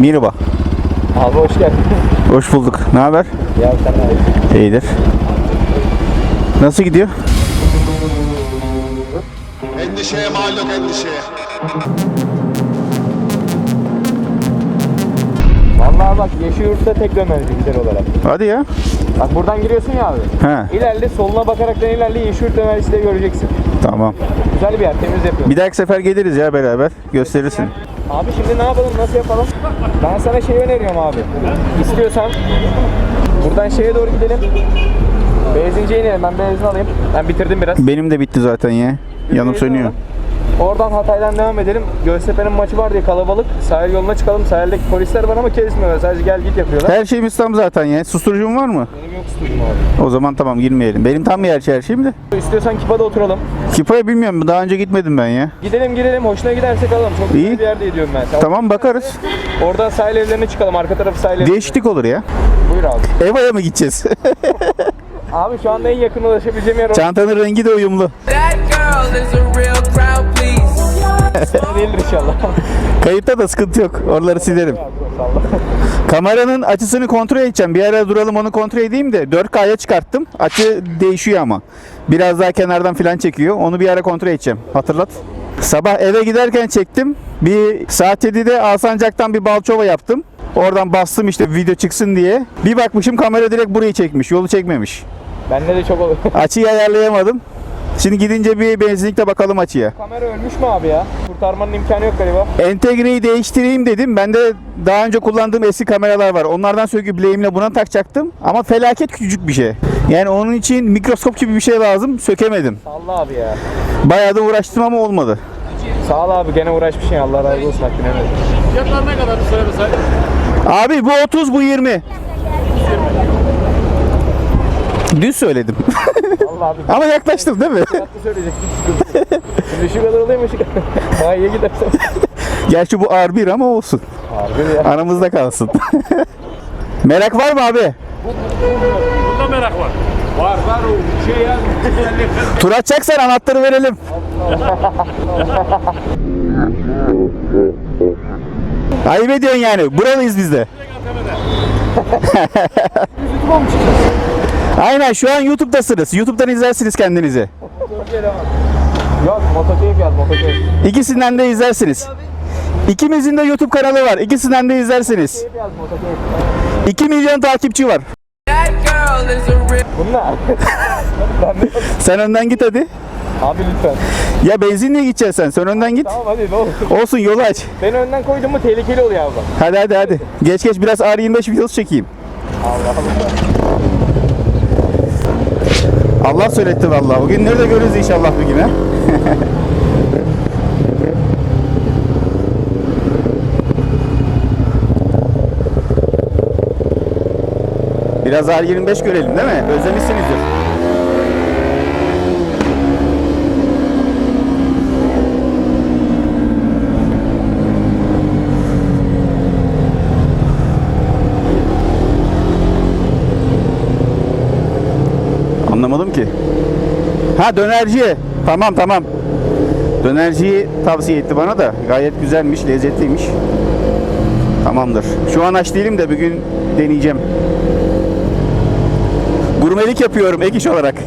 Merhaba. Abi hoş geldin. Hoş bulduk. Ne haber? Ya sen ne İyidir. Nasıl gidiyor? Endişeye mal yok endişeye. Vallahi bak Yeşilyurt'ta tek dönmez bilgisayar olarak. Hadi ya. Bak buradan giriyorsun ya abi. He. İlerle soluna bakaraktan ilerle Yeşilyurt dönerisi de göreceksin. Tamam. Güzel bir yer temiz yapıyor. Bir dahaki sefer geliriz ya beraber. Gösterirsin. Abi şimdi ne yapalım nasıl yapalım? Ben sana şey öneriyorum abi. İstiyorsan buradan şeye doğru gidelim. Benzinciye inelim ben benzin alayım. Ben bitirdim biraz. Benim de bitti zaten ya. Yanım sönüyor. Oradan Hatay'dan devam edelim. Göztepe'nin maçı var diye kalabalık. Sahil yoluna çıkalım. Sahildeki polisler var ama kesmiyorlar. Sadece gel git yapıyorlar. Her şeyimiz tam zaten ya. Susturucun var mı? Benim yok stüdyom abi. O zaman tamam girmeyelim. Benim tam gerçi her şeyim de. İstiyorsan Kipa'da oturalım. Kipa'ya bilmiyorum. Daha önce gitmedim ben ya. Gidelim gidelim. Hoşuna gidersek alalım. Çok güzel İyi. bir yerde diyorum ben. Sen Tamam bakarız. Oradan sahil evlerine çıkalım. Arka tarafı sahil evleri. Değişiklik olur ya. Buyur abi. Eva'ya mı gideceğiz? Abi şu anda en yakın ulaşabileceğim yer orası Çantanın rengi de uyumlu. That girl is a değildir inşallah. Kayıtta da sıkıntı yok. Oraları silerim. Kameranın açısını kontrol edeceğim. Bir ara duralım onu kontrol edeyim de 4K'ya çıkarttım. Açı değişiyor ama. Biraz daha kenardan falan çekiyor. Onu bir ara kontrol edeceğim. Hatırlat. Sabah eve giderken çektim. Bir saat 7'de Alsancak'tan bir balçova yaptım. Oradan bastım işte video çıksın diye. Bir bakmışım kamera direkt burayı çekmiş. Yolu çekmemiş. Bende de çok oluyor. Açıyı ayarlayamadım. Şimdi gidince bir benzinlikte bakalım açıya. Kamera ölmüş mü abi ya? Kurtarmanın imkanı yok galiba. Entegreyi değiştireyim dedim. Ben de daha önce kullandığım eski kameralar var. Onlardan söküp bileğimle buna takacaktım. Ama felaket küçücük bir şey. Yani onun için mikroskop gibi bir şey lazım. Sökemedim. Salla abi ya. Bayağı da uğraştım ama olmadı. Sağ ol abi gene uğraşmışsın Allah razı olsun hakkını. Fiyatlar ne kadar söylemesen? Abi bu 30 bu 20. Düz söyledim. Allah abi ama yaklaştım değil mi? tatlı söyleyecektim. Şimdi şu kadar oluyor mu şu kadar? İyi gidersen. Gerçi bu R1 ama olsun. Harbi ya. Aramızda kalsın. Merak var mı abi? Bunda merak var. Var var o şey ya. Tur atacaksan anahtarı verelim. Ayıp ediyorsun yani. Buralıyız biz de. Aynen şu an YouTube'dasınız. YouTube'dan izlersiniz kendinizi. Yok motokeyif yaz motokeyif. İkisinden de izlersiniz. İkimizin de YouTube kanalı var. İkisinden de izlersiniz. Keyif yaz motokeyif. 2 milyon takipçi var. Bunlar. Sen önden git hadi. Abi lütfen. Ya benzinliğe gideceksin sen. Sen önden git. Tamam hadi ne olur. Olsun yolu aç. Beni önden koydun mu tehlikeli oluyor abi. Hadi hadi hadi. Geç geç biraz R25 videosu çekeyim. Allah Allah. Allah söyletti vallahi. O günleri de görürüz inşallah bir gün ha. Biraz R25 görelim değil mi? Özlemişsinizdir. Anlamadım ki. Ha dönerci. Tamam tamam. Dönerciyi tavsiye etti bana da. Gayet güzelmiş, lezzetliymiş. Tamamdır. Şu an aç değilim de bir gün deneyeceğim. Gurmelik yapıyorum ek iş olarak.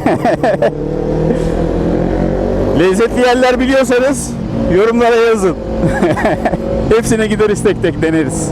Lezzetli yerler biliyorsanız yorumlara yazın. Hepsine gideriz tek tek deneriz.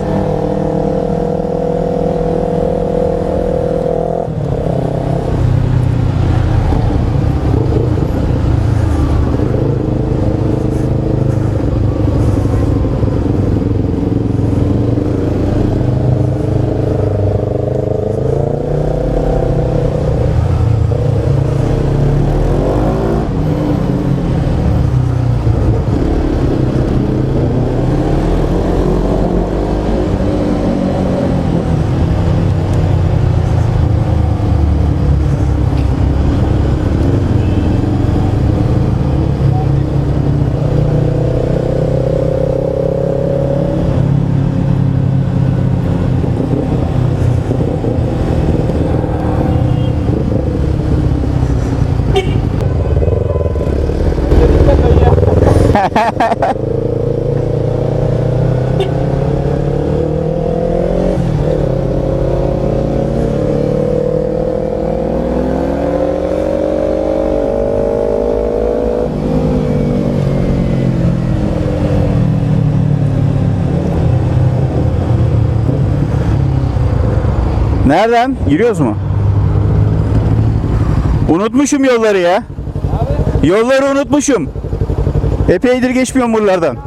Nereden? Giriyoruz mu? Unutmuşum yolları ya. Abi. Yolları unutmuşum. Epeydir geçmiyorum buralardan.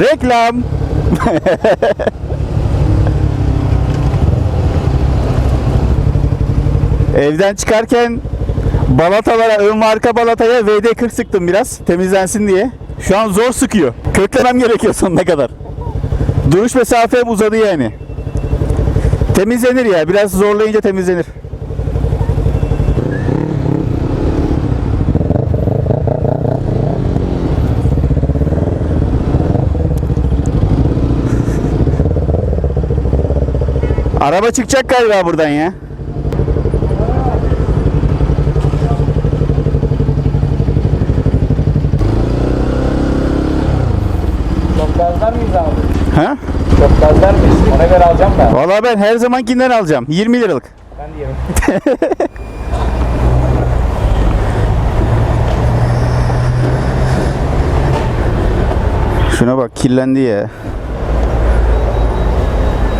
Reklam. Evden çıkarken balatalara, ön marka balataya VD40 sıktım biraz temizlensin diye. Şu an zor sıkıyor. Köklemem gerekiyor sonuna kadar. Duruş mesafem uzadı yani. Temizlenir ya. Biraz zorlayınca temizlenir. Araba çıkacak galiba buradan ya. Çok gazlar mıyız abi? Ha? Çok gazlar mıyız? Ona Vallahi ben her zamankinden alacağım. 20 liralık. Ben de yerim. Şuna bak kirlendi ya.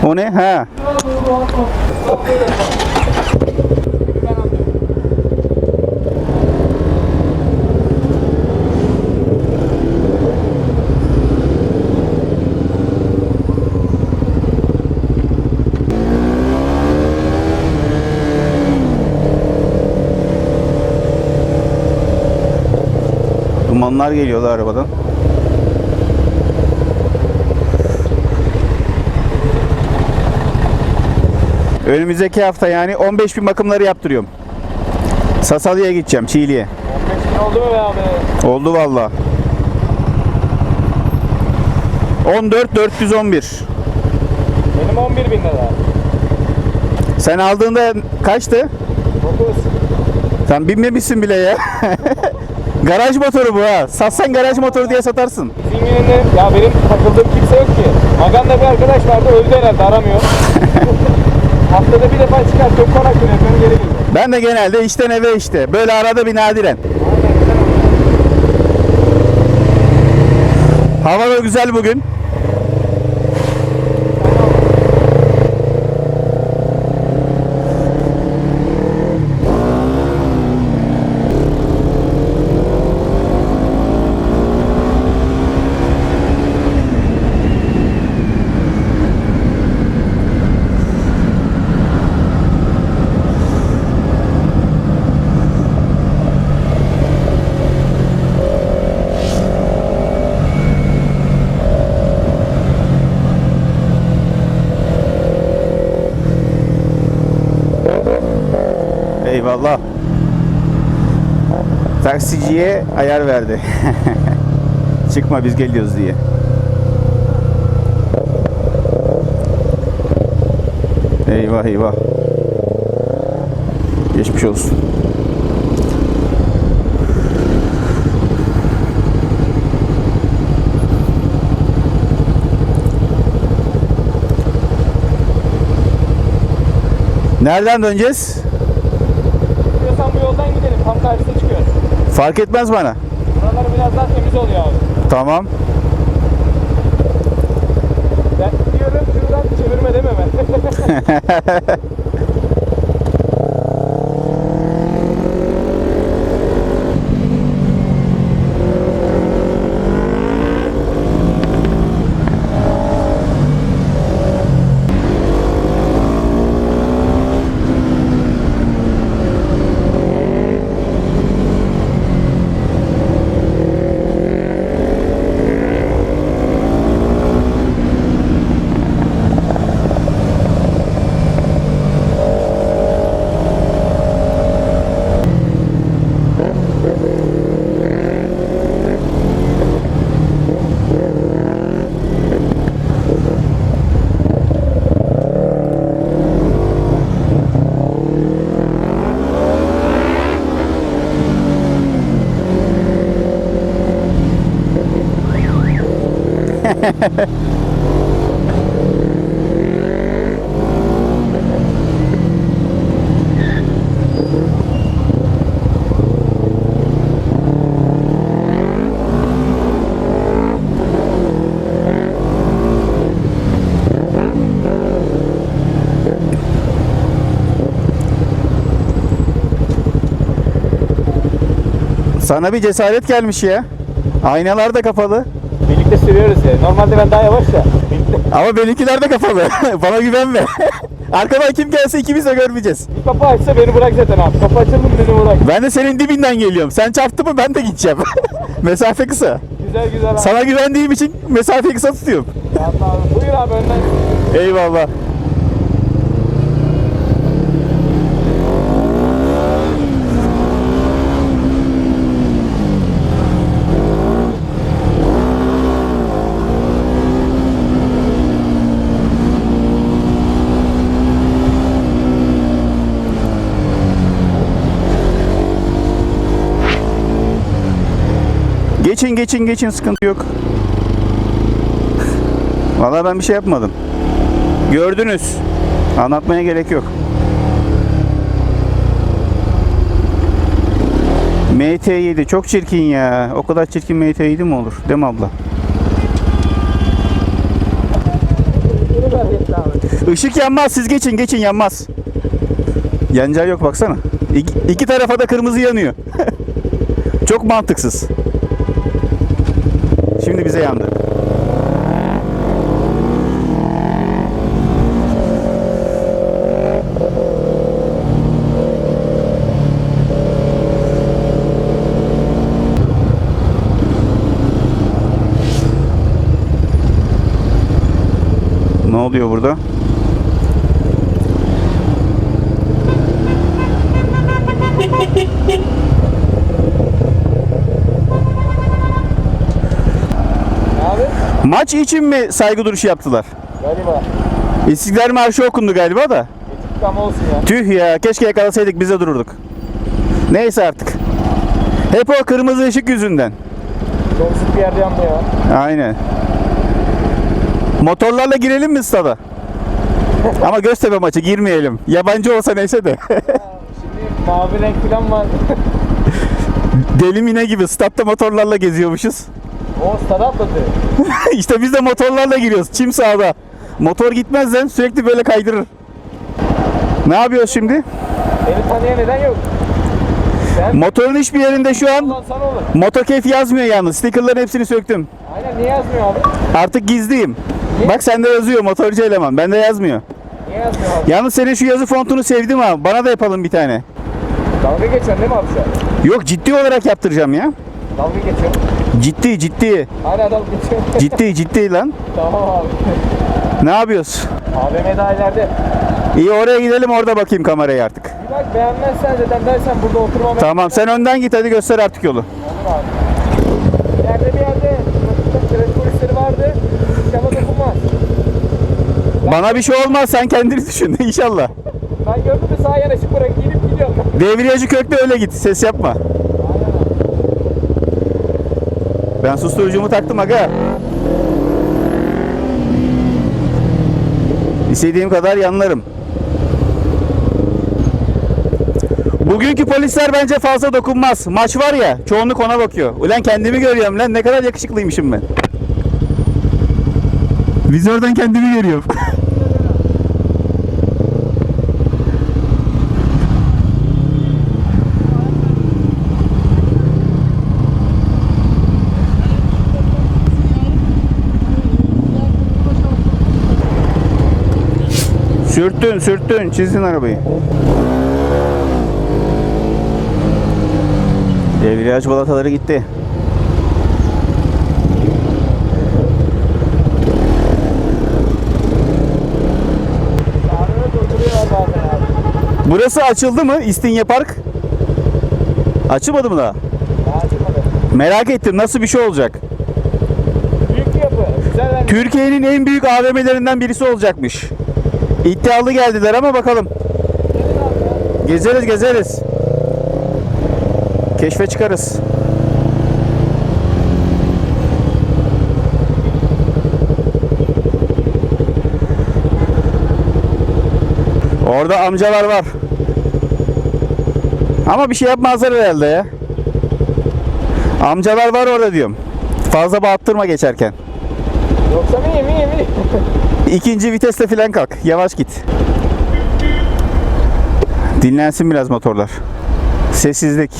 O ne? Ha. Dumanlar geliyorlar arabadan. Önümüzdeki hafta yani 15 bin bakımları yaptırıyorum. Sasalı'ya gideceğim, Çiğli'ye. 15 bin oldu mu be abi? Oldu valla. 14 411. Benim 11 bin lira. Sen aldığında kaçtı? 9. Sen binmemişsin bile ya. garaj motoru bu ha. Satsan garaj motoru diye satarsın. Zingirinde ya benim takıldığım kimse yok ki. Maganda bir arkadaş vardı öldü herhalde aramıyor. Haftada bir defa çıkar çok konak yapıyorum geri geliyor. Ben de genelde işten eve işte. Böyle arada bir nadiren. Hava da güzel bugün. Eyvallah. Taksiciye ayar verdi. Çıkma biz geliyoruz diye. Eyvah eyvah. Geçmiş olsun. Nereden döneceğiz? İstiyorsan bu yoldan gidelim tam karşısına çıkıyoruz. Fark etmez bana. Buralar biraz daha temiz oluyor abi. Tamam. Ben gidiyorum şuradan çevirme deme Sana bir cesaret gelmiş ya. Aynalar da kapalı. Birlikte sürüyoruz ya. Normalde ben daha yavaş ya. Ama benimkiler de kapalı. Bana güvenme. Arkadan kim gelse ikimiz de görmeyeceğiz. Bir kapı açsa beni bırak zaten abi. Kapı açıldı mı beni bırak. Ben de senin dibinden geliyorum. Sen çarptı mı ben de gideceğim. Mesafe kısa. Güzel güzel abi. Sana güvendiğim için mesafeyi kısa tutuyorum. Tamam abi. Buyur abi önden. Eyvallah. Geçin geçin geçin sıkıntı yok. Vallahi ben bir şey yapmadım. Gördünüz. Anlatmaya gerek yok. MT7 çok çirkin ya. O kadar çirkin MT7 mi olur? Değil mi abla? Işık yanmaz. Siz geçin geçin yanmaz. Yanacağı yok baksana. İki, iki tarafa da kırmızı yanıyor. çok mantıksız. Şimdi bize yandı. Ne oluyor burada? Maç için mi saygı duruşu yaptılar? Galiba. İstiklal Marşı okundu galiba da. Tam olsun ya. Tüh ya keşke yakalasaydık biz de dururduk. Neyse artık. Hep o kırmızı ışık yüzünden. Çok sık bir yerde yandı ya. Aynen. Motorlarla girelim mi stada? Ama Göztepe maçı girmeyelim. Yabancı olsa neyse de. Şimdi mavi renk falan var. Deli mine gibi statta motorlarla geziyormuşuz. O stada atladı. işte biz de motorlarla giriyoruz. Çim sahada. Motor gitmezden sürekli böyle kaydırır. Ne yapıyoruz şimdi? Beni tanıyan neden yok? Sen Motorun hiçbir yerinde şu an. Motokeyf yazmıyor yalnız. Stickerların hepsini söktüm. Aynen niye yazmıyor abi? Artık gizliyim. Bak sende yazıyor motorcu eleman. Bende yazmıyor. Niye yazmıyor abi? Yalnız senin şu yazı fontunu sevdim ha. Bana da yapalım bir tane. Dalga geçiyorsun değil mi abi sen? Yok ciddi olarak yaptıracağım ya. Dalga geçiyorum. Ciddi ciddi. Hala dalga geçiyorum. Ciddi ciddi lan. tamam abi. Ne yapıyoruz? AVM daha ileride. İyi oraya gidelim orada bakayım kamerayı artık. Bir bak beğenmezsen zaten dersen burada oturmam. Tamam sen önden git hadi göster artık yolu. Olur abi. İleride bir yerde trafik polisleri vardı. Cama dokunmaz. Bana bir şey olmaz sen kendini düşün inşallah. Ben gördüm de sağa yanaşıp bırak gidip gidiyorum. Devriyacı kökte öyle git ses yapma. Ben susturucumu taktım aga. İstediğim kadar yanlarım. Bugünkü polisler bence fazla dokunmaz. Maç var ya, çoğunluk ona bakıyor. Ulan kendimi görüyorum lan, ne kadar yakışıklıymışım ben. Vizörden kendimi görüyorum. Sürttün, sürttün, çizdin arabayı. Devriyaj balataları gitti. Burası açıldı mı? İstinye Park. Açılmadı mı daha? Açılmadı. Merak ettim nasıl bir şey olacak. Büyük yapı. Türkiye'nin en büyük AVM'lerinden birisi olacakmış. İddialı geldiler ama bakalım. Gezeriz gezeriz. Keşfe çıkarız. Orada amcalar var. Ama bir şey yapmazlar herhalde ya. Amcalar var orada diyorum. Fazla bağıttırma geçerken ikinci vitesle filan kalk. Yavaş git. Dinlensin biraz motorlar. Sessizlik.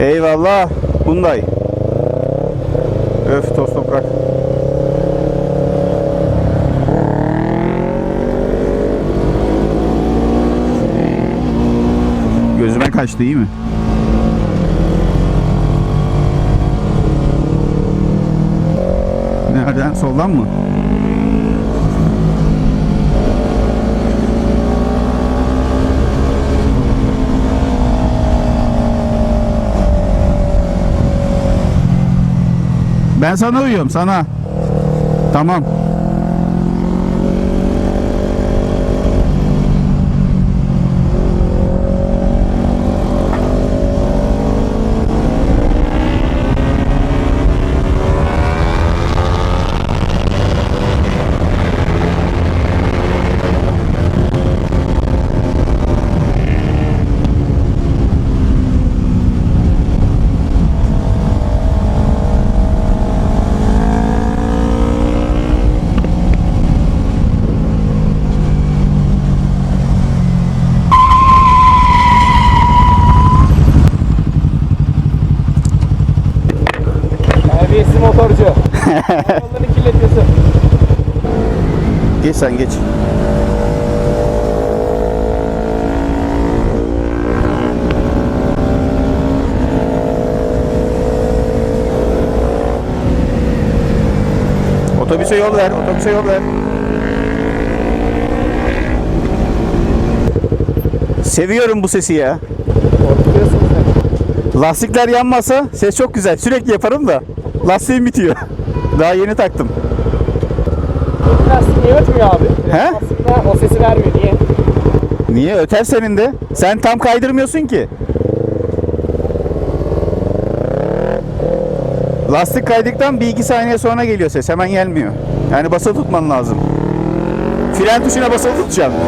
Eyvallah. Bunday. Öf tost. Kaçtı iyi mi? Nereden? Soldan mı? Ben sana uyuyorum sana. Tamam. Yollarını kirletiyorsun. Geç sen geç. Otobüse yol ver, otobüse yol ver. Seviyorum bu sesi ya. Lastikler yanmasa ses çok güzel. Sürekli yaparım da lastiğim bitiyor. Daha yeni taktım. Lastik niye ötmüyor abi? He? Aslında o sesi vermiyor. Niye? Niye? Öter senin de. Sen tam kaydırmıyorsun ki. Lastik kaydıktan bir iki saniye sonra geliyor ses. Hemen gelmiyor. Yani basılı tutman lazım. Fren tuşuna basılı tutacaksın.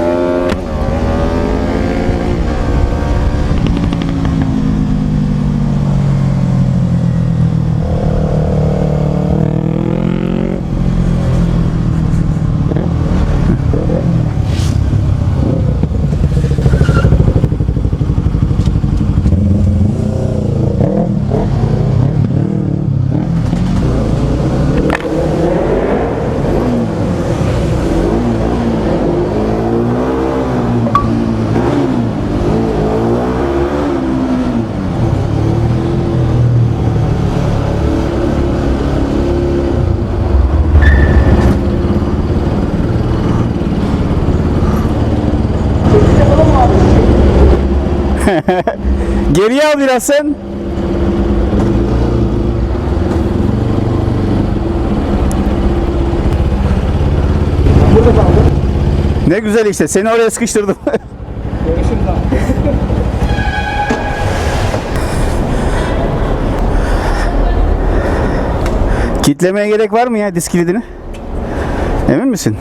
Al. Burada kaldım. Ne güzel işte. Seni oraya sıkıştırdım. Görüşürüz abi. Kitlemeye gerek var mı ya disk kilidini? Emin misin?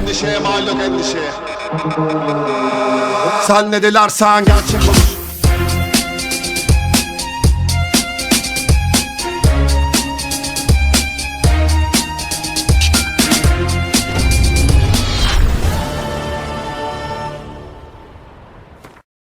Endişeye mal yok endişeye. Sen ne dilersen gerçek